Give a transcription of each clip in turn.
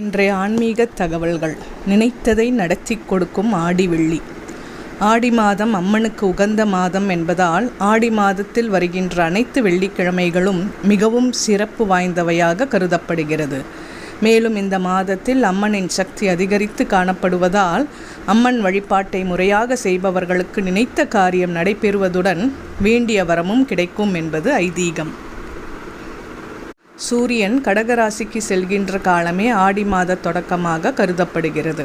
இன்றைய ஆன்மீக தகவல்கள். நினைத்ததை நடத்தி கொடுக்கும் ஆடி வெள்ளி. ஆடி மாதம் அம்மனுக்கு உகந்த மாதம் என்பதால் ஆடி மாதத்தில் வருகின்ற அனைத்து வெள்ளிக்கிழமைகளும் மிகவும் சிறப்பு வாய்ந்தவையாக கருதப்படுகிறது. மேலும் இந்த மாதத்தில் அம்மனின் சக்தி அதிகரித்து காணப்படுவதால் அம்மன் வழிபாட்டை முறையாக செய்பவர்களுக்கு நினைத்த காரியம் நடைபெறுவதுடன் வேண்டிய வரமும் கிடைக்கும் என்பது ஐதீகம். சூரியன் கடகராசிக்கு செல்கின்ற காலமே ஆடி மாத தொடக்கமாக கருதப்படுகிறது.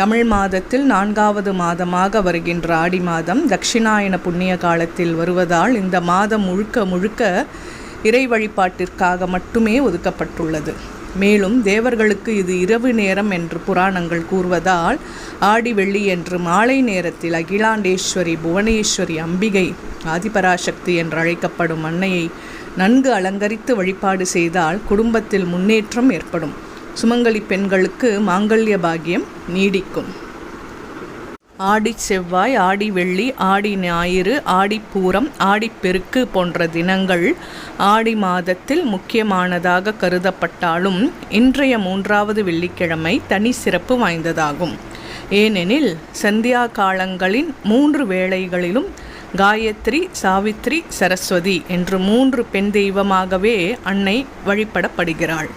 தமிழ் மாதத்தில் நான்காவது மாதமாக வருகின்ற ஆடி மாதம் தட்சிணாயன புண்ணிய காலத்தில் வருவதால் இந்த மாதம் முழுக்க முழுக்க இறை வழிபாட்டிற்காக மட்டுமே ஒதுக்கப்பட்டுள்ளது. மேலும் தேவர்களுக்கு இது இரவு நேரம் என்று புராணங்கள் கூறுவதால் ஆடி வெள்ளி என்று மாலை நேரத்தில் அகிலாண்டேஸ்வரி புவனேஸ்வரி அம்பிகை ஆதிபராசக்தி என்று அழைக்கப்படும் அன்னையை நன்கு அலங்கரித்து வழிபாடு செய்தால் குடும்பத்தில் முன்னேற்றம் ஏற்படும். சுமங்கலி பெண்களுக்கு மாங்கல்ய பாகியம் நீடிக்கும். ஆடி செவ்வாய் ஆடி வெள்ளி ஆடி ஞாயிறு ஆடிப்பூரம் ஆடிப்பெருக்கு போன்ற தினங்கள் ஆடி மாதத்தில் முக்கியமானதாக கருதப்பட்டாலும் இன்றைய மூன்றாவது வெள்ளிக்கிழமை தனி சிறப்பு வாய்ந்ததாகும். ஏனெனில் சந்தியா காலங்களின் மூன்று வேளைகளிலும் காயத்ரி சாவித்ரி சரஸ்வதி என்று மூன்று பெண் தெய்வமாகவே அன்னை வழிபடப்படுகிறாள்.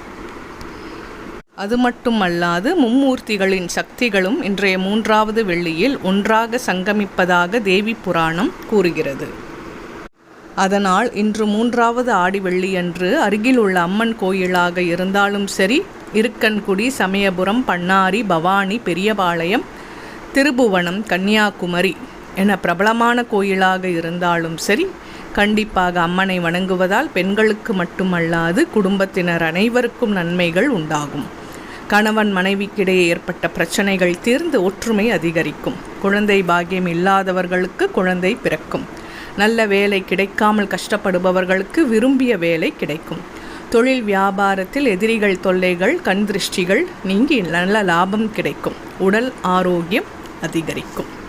அது மட்டுமல்லாது மும்மூர்த்திகளின் சக்திகளும் இன்றைய மூன்றாவது வெள்ளியில் ஒன்றாக சங்கமிப்பதாக தேவி புராணம் கூறுகிறது. அதனால் இன்று மூன்றாவது ஆடி வெள்ளியன்று அருகில் உள்ள அம்மன் கோயிலாக இருந்தாலும் சரி இருக்கன்குடி சமயபுரம் பண்ணாரி பவானி பெரியபாளையம் திருபுவனம் கன்னியாகுமரி என பிரபலமான கோயிலாக இருந்தாலும் சரி கண்டிப்பாக அம்மனை வணங்குவதால் பெண்களுக்கு மட்டுமல்லாது குடும்பத்தினர் அனைவருக்கும் நன்மைகள் உண்டாகும். கணவன் மனைவிக்கிடையே ஏற்பட்ட பிரச்சனைகள் தீர்ந்து ஒற்றுமை அதிகரிக்கும். குழந்தை பாக்கியம் இல்லாதவர்களுக்கு குழந்தை பிறக்கும். நல்ல வேலை கிடைக்காமல் கஷ்டப்படுபவர்களுக்கு விரும்பிய வேலை கிடைக்கும். தொழில் வியாபாரத்தில் எதிரிகள் தொல்லைகள் கண் திருஷ்டிகள் நீங்கி நல்ல லாபம் கிடைக்கும். உடல் ஆரோக்கியம் அதிகரிக்கும்.